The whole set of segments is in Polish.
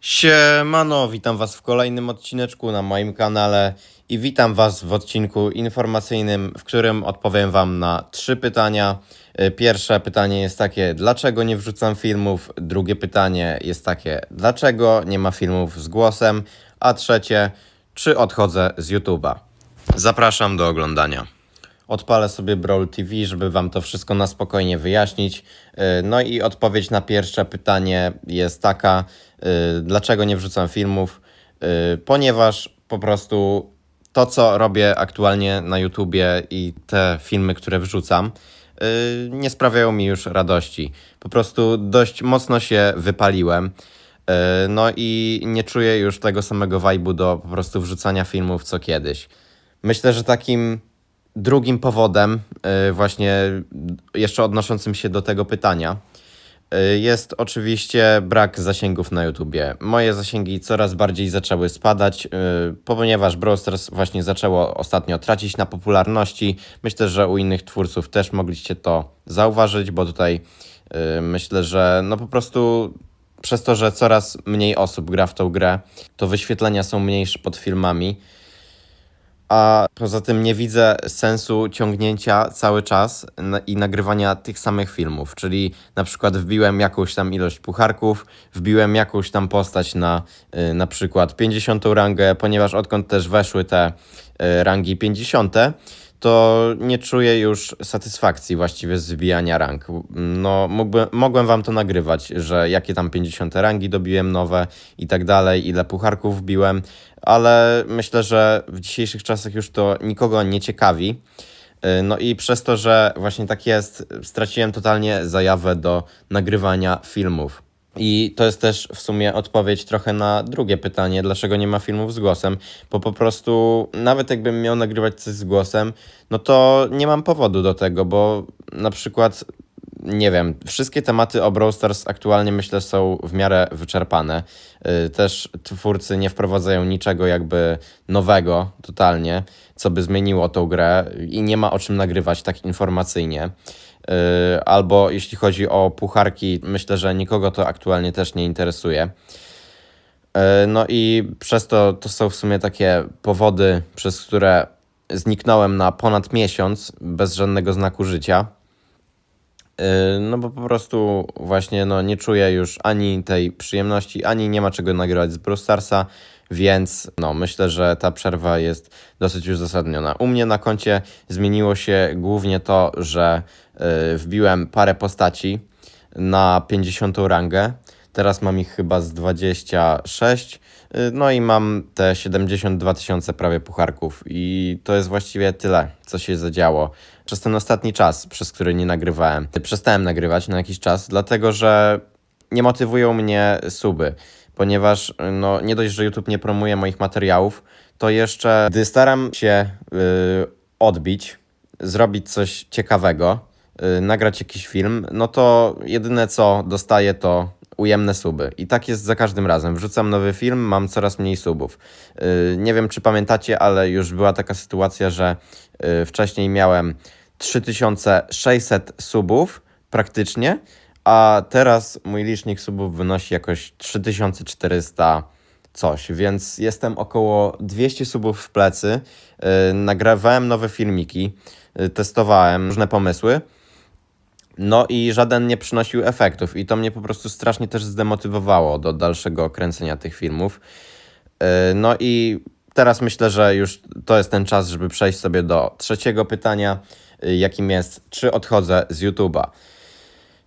Siemano, witam was w kolejnym odcineczku na moim kanale i witam was w odcinku informacyjnym, w którym odpowiem wam na trzy pytania. Y, Pierwsze pytanie jest takie, dlaczego nie wrzucam filmów? Drugie pytanie jest takie, dlaczego nie ma filmów z głosem? A trzecie, czy odchodzę z YouTube'a? Zapraszam do oglądania. Odpalę sobie Brawl TV, żeby Wam to wszystko na spokojnie wyjaśnić. Yy, No i odpowiedź na pierwsze pytanie jest taka, yy, dlaczego nie wrzucam filmów? Yy, Ponieważ po prostu to, co robię aktualnie na YouTubie i te filmy, które wrzucam, nie sprawiają mi już radości. Po prostu dość mocno się wypaliłem. No i nie czuję już tego samego vibe'u do po prostu wrzucania filmów co kiedyś. Myślę, że takim drugim powodem, y, właśnie jeszcze odnoszącym się do tego pytania, y, jest oczywiście brak zasięgów na YouTubie. Moje zasięgi coraz bardziej zaczęły spadać, y, ponieważ Brawl właśnie zaczęło ostatnio tracić na popularności. Myślę, że u innych twórców też mogliście to zauważyć, bo tutaj myślę, że no po prostu przez to, że coraz mniej osób gra w tą grę, to wyświetlenia są mniejsze pod filmami. A poza tym nie widzę sensu ciągnięcia cały czas i nagrywania tych samych filmów. Czyli na przykład wbiłem jakąś tam ilość pucharków, wbiłem jakąś tam postać na y, na przykład 50 rangę, ponieważ odkąd też weszły te y, rangi 50, to nie czuję już satysfakcji właściwie z wbijania rank. No, mógłbym, mogłem wam to nagrywać, że jakie tam 50 rangi dobiłem nowe i tak dalej, ile pucharków wbiłem, ale myślę, że w dzisiejszych czasach już to nikogo nie ciekawi. Yy, No i przez to, że właśnie tak jest, straciłem totalnie zajawę do nagrywania filmów. I to jest też w sumie odpowiedź trochę na drugie pytanie, dlaczego nie ma filmów z głosem, bo po prostu nawet jakbym miał nagrywać coś z głosem, no to nie mam powodu do tego, bo na przykład nie wiem, wszystkie tematy o Brawl Stars aktualnie myślę są w miarę wyczerpane. Yy, Też twórcy nie wprowadzają niczego jakby nowego totalnie, co by zmieniło tą grę i nie ma o czym nagrywać tak informacyjnie. Yy, Albo jeśli chodzi o pucharki, myślę, że nikogo to aktualnie też nie interesuje. Yy, No i przez to to są w sumie takie powody, przez które zniknąłem na ponad miesiąc bez żadnego znaku życia. Yy, No bo po prostu właśnie no, nie czuję już ani tej przyjemności, ani nie ma czego nagrywać z Starsa, więc no, myślę, że ta przerwa jest dosyć uzasadniona. U mnie na koncie zmieniło się głównie to, że yy, wbiłem parę postaci na 50 rangę. Teraz mam ich chyba z 26. yy, No i mam te 72 tysiące prawie pucharków. I to jest właściwie tyle, co się zadziało przez ten ostatni czas, przez który nie nagrywałem. Przestałem nagrywać na jakiś czas, dlatego że nie motywują mnie suby, ponieważ no, nie dość, że YouTube nie promuje moich materiałów, to jeszcze gdy staram się yy, odbić, zrobić coś ciekawego, nagrać jakiś film, no to jedyne co dostaję to ujemne suby. I tak jest za każdym razem. Wrzucam nowy film, mam coraz mniej subów. Yy, nie wiem, czy pamiętacie, ale już była taka sytuacja, że yy, wcześniej miałem 3600 subów praktycznie, a teraz mój licznik subów wynosi jakoś 3400 coś, więc jestem około 200 subów w plecy. Yy, nagrywałem nowe filmiki, testowałem różne pomysły. No i żaden nie przynosił efektów, i to mnie po prostu strasznie też zdemotywowało do dalszego kręcenia tych filmów. Yy, No i teraz myślę, że już to jest ten czas, żeby przejść sobie do trzeciego pytania, yy, jakim jest, czy odchodzę z YouTube'a.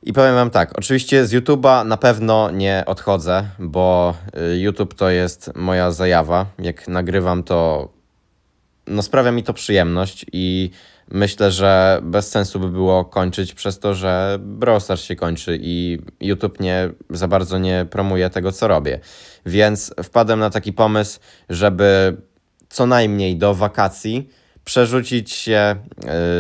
I powiem Wam tak, oczywiście z YouTube'a na pewno nie odchodzę, bo y, YouTube to jest moja zajawa. Jak nagrywam, to no sprawia mi to przyjemność i myślę, że bez sensu by było kończyć przez to, że Brawl się kończy i YouTube nie za bardzo nie promuje tego, co robię. Więc wpadłem na taki pomysł, żeby co najmniej do wakacji przerzucić się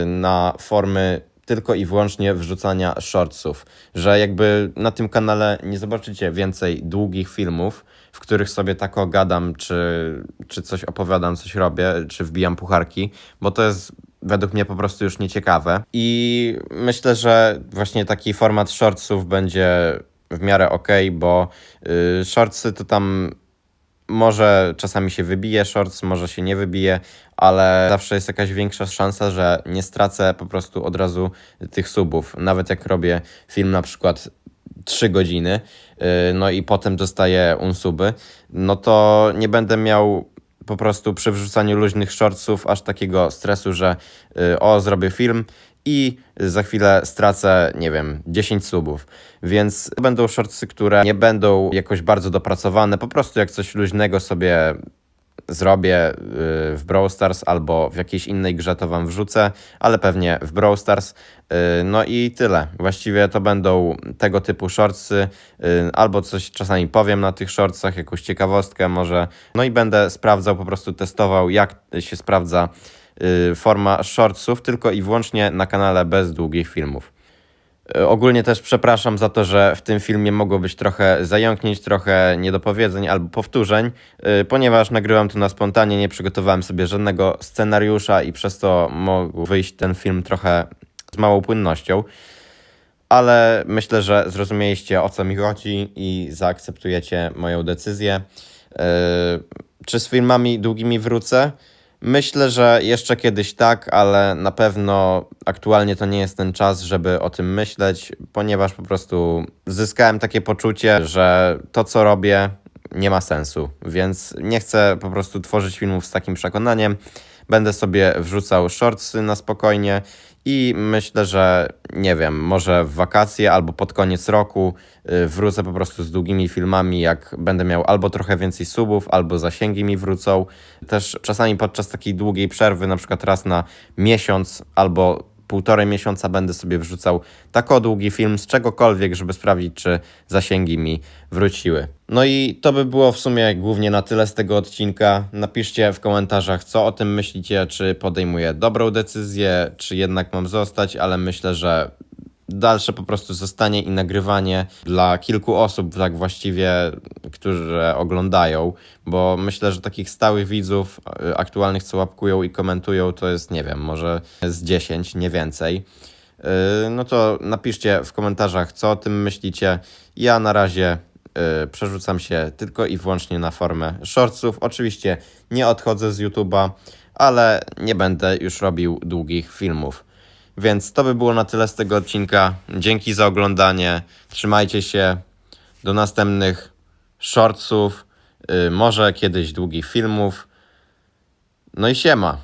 y, na formy tylko i wyłącznie wrzucania shortsów, że jakby na tym kanale nie zobaczycie więcej długich filmów, w których sobie tak gadam, czy, czy coś opowiadam, coś robię, czy wbijam pucharki, bo to jest według mnie po prostu już nieciekawe. I myślę, że właśnie taki format shortsów będzie w miarę ok, bo y, shortsy to tam może czasami się wybije shorts, może się nie wybije, ale zawsze jest jakaś większa szansa, że nie stracę po prostu od razu tych subów. Nawet jak robię film na przykład 3 godziny, yy, no i potem dostaję unsuby, no to nie będę miał po prostu przy wrzucaniu luźnych shortsów aż takiego stresu, że yy, o, zrobię film i za chwilę stracę, nie wiem, 10 subów. Więc będą shortsy, które nie będą jakoś bardzo dopracowane, po prostu jak coś luźnego sobie zrobię y, w Brawl Stars albo w jakiejś innej grze to wam wrzucę, ale pewnie w Brawl Stars. Y, No i tyle. Właściwie to będą tego typu shortsy, y, albo coś czasami powiem na tych shortsach, jakąś ciekawostkę może. No i będę sprawdzał, po prostu testował, jak się sprawdza forma shortsów, tylko i wyłącznie na kanale bez długich filmów. E, Ogólnie też przepraszam za to, że w tym filmie mogło być trochę zająknięć, trochę niedopowiedzeń albo powtórzeń, yy, ponieważ nagrywam to na spontanie, nie przygotowałem sobie żadnego scenariusza i przez to mógł wyjść ten film trochę z małą płynnością. Ale myślę, że zrozumieliście o co mi chodzi i zaakceptujecie moją decyzję. Yy, czy z filmami długimi wrócę? Myślę, że jeszcze kiedyś tak, ale na pewno aktualnie to nie jest ten czas, żeby o tym myśleć, ponieważ po prostu zyskałem takie poczucie, że to co robię nie ma sensu, więc nie chcę po prostu tworzyć filmów z takim przekonaniem. Będę sobie wrzucał shortsy na spokojnie i myślę, że nie wiem, może w wakacje albo pod koniec roku y, wrócę po prostu z długimi filmami, jak będę miał albo trochę więcej subów, albo zasięgi mi wrócą. Też czasami podczas takiej długiej przerwy, na przykład raz na miesiąc albo półtorej miesiąca będę sobie wrzucał tako długi film z czegokolwiek, żeby sprawdzić, czy zasięgi mi wróciły. No i to by było w sumie głównie na tyle z tego odcinka. Napiszcie w komentarzach, co o tym myślicie, czy podejmuję dobrą decyzję, czy jednak mam zostać, ale myślę, że dalsze po prostu zostanie i nagrywanie dla kilku osób, tak właściwie, które oglądają, bo myślę, że takich stałych widzów y, aktualnych, co łapkują i komentują, to jest, nie wiem, może z 10, nie więcej. Y, No to napiszcie w komentarzach, co o tym myślicie. Ja na razie y, przerzucam się tylko i wyłącznie na formę shortsów. Oczywiście nie odchodzę z YouTube'a, ale nie będę już robił długich filmów. Więc to by było na tyle z tego odcinka. Dzięki za oglądanie. Trzymajcie się. Do następnych shortsów, y, może kiedyś długich filmów. No i siema.